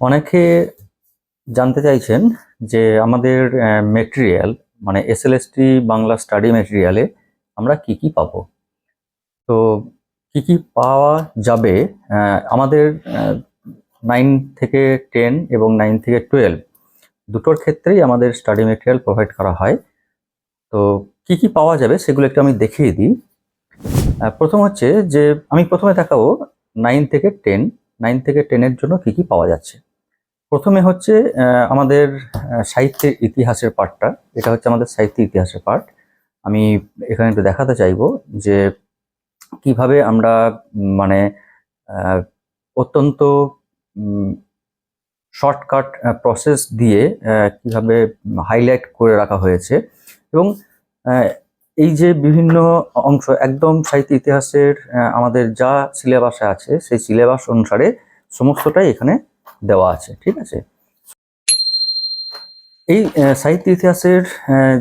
অনেকে জানতে চাইছেন যে আমাদের মেটেরিয়াল মানে এসএলএসটি বাংলা স্টাডি মেটেরিয়ালে আমরা কি কি পাবো? তো কি কি পাওয়া যাবে আমাদের নাইন থেকে টেন এবং নাইন থেকে টুয়েলভ দুটোর ক্ষেত্রেই আমাদের স্টাডি মেটেরিয়াল প্রোভাইড করা হয়। তো কি কি পাওয়া যাবে সেগুলো একটু আমি দেখিয়ে দিই। প্রথম হচ্ছে যে, আমি প্রথমে দেখাবো নাইন থেকে টেন নাইন থেকে টেনের জন্য কি কি পাওয়া যাচ্ছে? প্রথমে হচ্ছে আমাদের সাহিত্যের ইতিহাসের পার্টটা এটা হচ্ছে আমাদের সাহিত্য ইতিহাসের পার্ট আমি এখানে একটু দেখাতে চাইব যে কীভাবে আমরা মানে অত্যন্ত শর্টকাট প্রসেস দিয়ে কীভাবে হাইলাইট করে রাখা হয়েছে এবং এই যে বিভিন্ন অংশ, একদম সাহিত্য ইতিহাসের আমাদের যা সিলেবাসে আছে, সেই সিলেবাস অনুসারে সমস্তটাই এখানে দেওয়া আছে, ঠিক আছে? এই সাহিত্য ইতিহাসের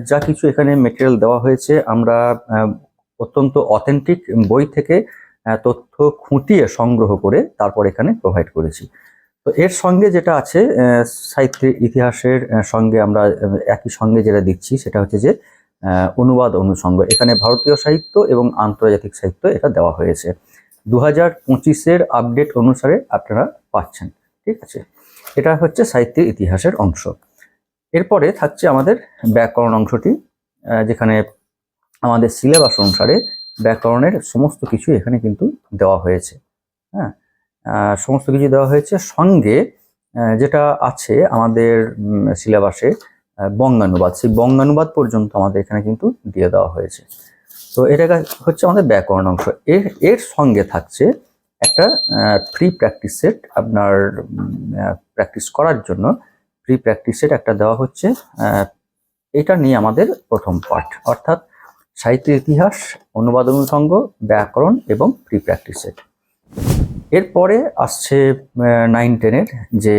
যা কিছু এখানে মেটেরিয়াল দেওয়া হয়েছে, আমরা অত্যন্ত অথেন্টিক বই থেকে তথ্য খুঁটিয়ে সংগ্রহ করে তারপর এখানে প্রোভাইড করেছি। তো এর সঙ্গে যেটা আছে সাহিত্যের ইতিহাসের সঙ্গে আমরা একই সঙ্গে যেটা দিচ্ছি, সেটা হচ্ছে যে অনুবাদ অনুষঙ্গ এখানে ভারতীয় সাহিত্য এবং আন্তর্জাতিক সাহিত্য এটা দেওয়া হয়েছে। দু হাজার পঁচিশের আপডেট অনুসারে আপনারা পাচ্ছেন, ঠিক আছে? এটা হচ্ছে সাহিত্যের ইতিহাসের অংশ। এরপরে থাকছে আমাদের ব্যাকরণ অংশটি যেখানে আমাদের সিলেবাস অনুসারে ব্যাকরণের সমস্ত কিছু এখানে কিন্তু দেওয়া হয়েছে। হ্যাঁ সমস্ত কিছু দেওয়া হয়েছে। সঙ্গে যেটা আছে আমাদের সিলেবাসে বঙ্গানুবাদ। সেই বঙ্গানুবাদ পর্যন্ত আমাদের এখানে কিন্তু দিয়ে দেওয়া হয়েছে। তো এটা হচ্ছে আমাদের ব্যাকরণ অংশ। এর এর সঙ্গে থাকছে একটা ফ্রি প্র্যাকটিস সেট আপনার প্র্যাকটিস করার জন্য। ফ্রি প্র্যাকটিস সেট একটা দেওয়া হচ্ছে এটা নিয়ে আমাদের প্রথম পার্ট অর্থাৎ সাহিত্য ইতিহাস, অনুবাদ অনুষঙ্গ ব্যাকরণ এবং প্রি প্র্যাকটিস সেট এরপরে আসছে নাইন টেনের যে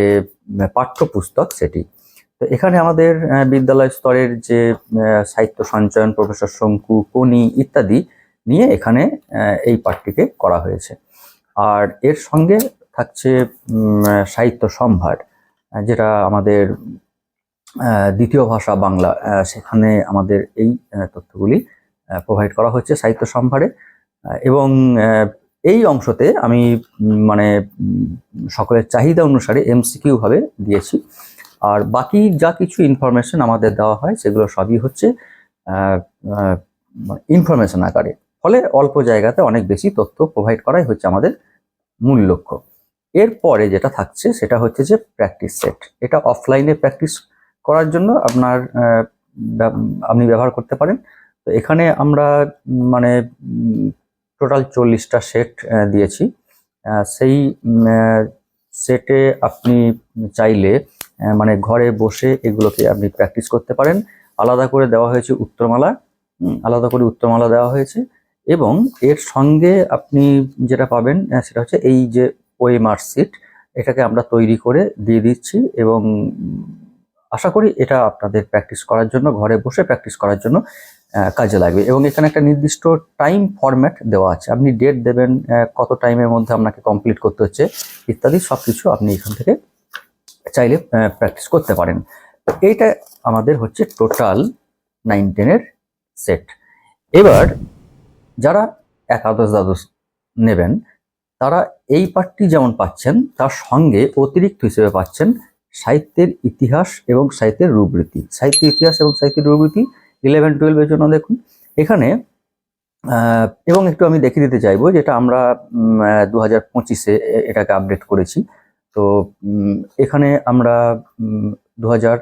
পাঠ্যপুস্তক সেটি। তো এখানে আমাদের বিদ্যালয় স্তরের যে সাহিত্য সঞ্চয়ন, প্রফেসর শঙ্কু কোনি ইত্যাদি নিয়ে এখানে এই পাঠটিকে করা হয়েছে। আর এর সঙ্গে থাকছে সাহিত্য সম্ভার যেটা আমাদের দ্বিতীয় ভাষা বাংলা সেখানে আমাদের এই তথ্যগুলি প্রোভাইড করা হচ্ছে সাহিত্য সম্ভারে। এবং এই অংশতে আমি মানে সকলের চাহিদা অনুসারে এমসিকিউভাবে দিয়েছি। আর বাকি যা কিছু ইনফরমেশন আমাদের দেওয়া হয়, সেগুলো সবই হচ্ছে ইনফরমেশন আকারে। ফলে অল্প জায়গাতে অনেক বেশি তথ্য প্রোভাইড করাই হচ্ছে আমাদের মূল লক্ষ্য। এরপরে যেটা থাকছে, সেটা হচ্ছে যে প্র্যাকটিস সেট এটা অফলাইনে প্র্যাকটিস করার জন্য আপনার আপনি ব্যবহার করতে পারেন। তো এখানে আমরা মানে টোটাল চল্লিশটা সেট দিয়েছি। সেই সেটে আপনি চাইলে মানে ঘরে বসে এগুলোকে আপনি প্র্যাকটিস করতে পারেন। আলাদা করে দেওয়া হয়েছে উত্তরমালা। আলাদা করে উত্তরমালা দেওয়া হয়েছে এবং এর সঙ্গে আপনি যেটা পাবেন সেটা হচ্ছে এই যে ওএমআর সিট, এটাকে আমরা তৈরি করে দিয়ে দিচ্ছি এবং আশা করি এটা আপনাদের প্র্যাকটিস করার জন্য, ঘরে বসে প্র্যাকটিস করার জন্য কাজে লাগবে। এবং এখানে একটা নির্দিষ্ট টাইম ফরম্যাট দেওয়া আছে। আপনি ডেট দেবেন কত টাইমের মধ্যে আপনাকে কমপ্লিট করতে হচ্ছে, ইত্যাদি সব কিছু আপনি এখান থেকে চাইলে প্র্যাকটিস করতে পারেন। এইটা আমাদের হচ্ছে টোটাল নাইন টেনের সেট এবার যারা একাদশ দ্বাদশ নেবেন, তারা এই পাঠটি যেমন পাচ্ছেন, তার সঙ্গে অতিরিক্ত হিসেবে পাচ্ছেন সাহিত্যের ইতিহাস এবং সাহিত্যের রূপরীতি। সাহিত্য ইতিহাস এবং সাহিত্যের রূপরীতি ইলেভেন টুয়েলভের জন্য দেখুন। এখানে এবং একটু আমি দেখে দিতে চাইব, যেটা আমরা দু হাজার পঁচিশে এটাকে আপডেট করেছি। তো এখানে আমরা দু হাজার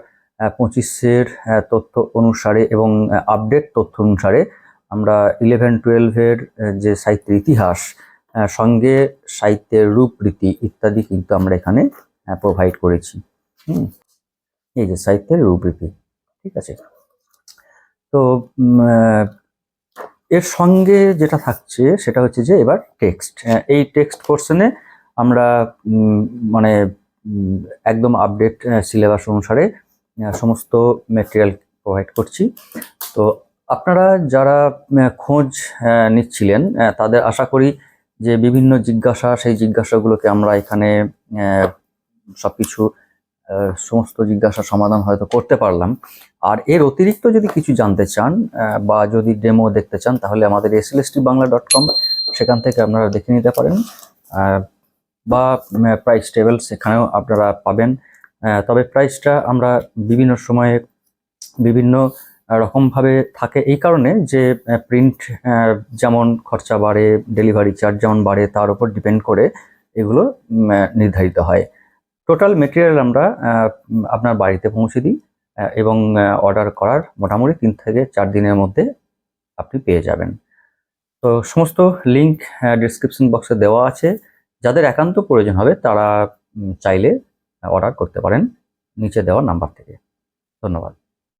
পঁচিশের তথ্য অনুসারে এবং আপডেট তথ্য অনুসারে আমরা ইলেভেন টুয়েলভের যে সাহিত্যের ইতিহাস সঙ্গে সাহিত্যের রূপরীতি ইত্যাদি কিন্তু আমরা এখানে প্রোভাইড করেছি। হুম, এই যে সাহিত্যের রূপরীতি, ঠিক আছে? তো এর সঙ্গে যেটা থাকছে সেটা হচ্ছে যে এবার টেক্সট এই টেক্সট পোর্শনে আমরা মানে একদম আপডেট সিলেবাস অনুসারে সমস্ত মেটেরিয়াল প্রোভাইড করছি। তো আপনারা যারা খোঁজ নিচ্ছিলেন তাদের আশা করি যে বিভিন্ন জিজ্ঞাসা, সেই জিজ্ঞাসাগুলোকে আমরা এখানে সব কিছু সমস্ত জিজ্ঞাসার সমাধান হয়তো করতে পারলাম। আর এর অতিরিক্ত যদি কিছু জানতে চান বা যদি ডেমো দেখতে চান, তাহলে আমাদের এসএলএসটি বাংলা ডট কম সেখান থেকে আপনারা দেখে নিতে পারেন। বা প্রাইস টেবিল সেখানেও আপনারা পাবেন। তবে প্রাইসটা আমরা বিভিন্ন সময়ে বিভিন্ন রকমভাবে থাকে এই কারণে যে প্রিন্ট যেমন খরচা বাড়ে ডেলিভারি চার্জ যেমন বাড়ে, তার উপর ডিপেন্ড করে এগুলো নির্ধারিত হয়। টোটাল মেটেরিয়াল আমরা আপনার বাড়িতে পৌঁছে দিই এবং অর্ডার করার মোটামুটি তিন থেকে চার দিনের মধ্যে আপনি পেয়ে যাবেন। তো সমস্ত লিংক ডিসক্রিপশন বক্সে দেওয়া আছে। যাদের একান্ত প্রয়োজন হবে তারা চাইলে অর্ডার করতে পারেন নিচে দেওয়া নাম্বার থেকে। ধন্যবাদ।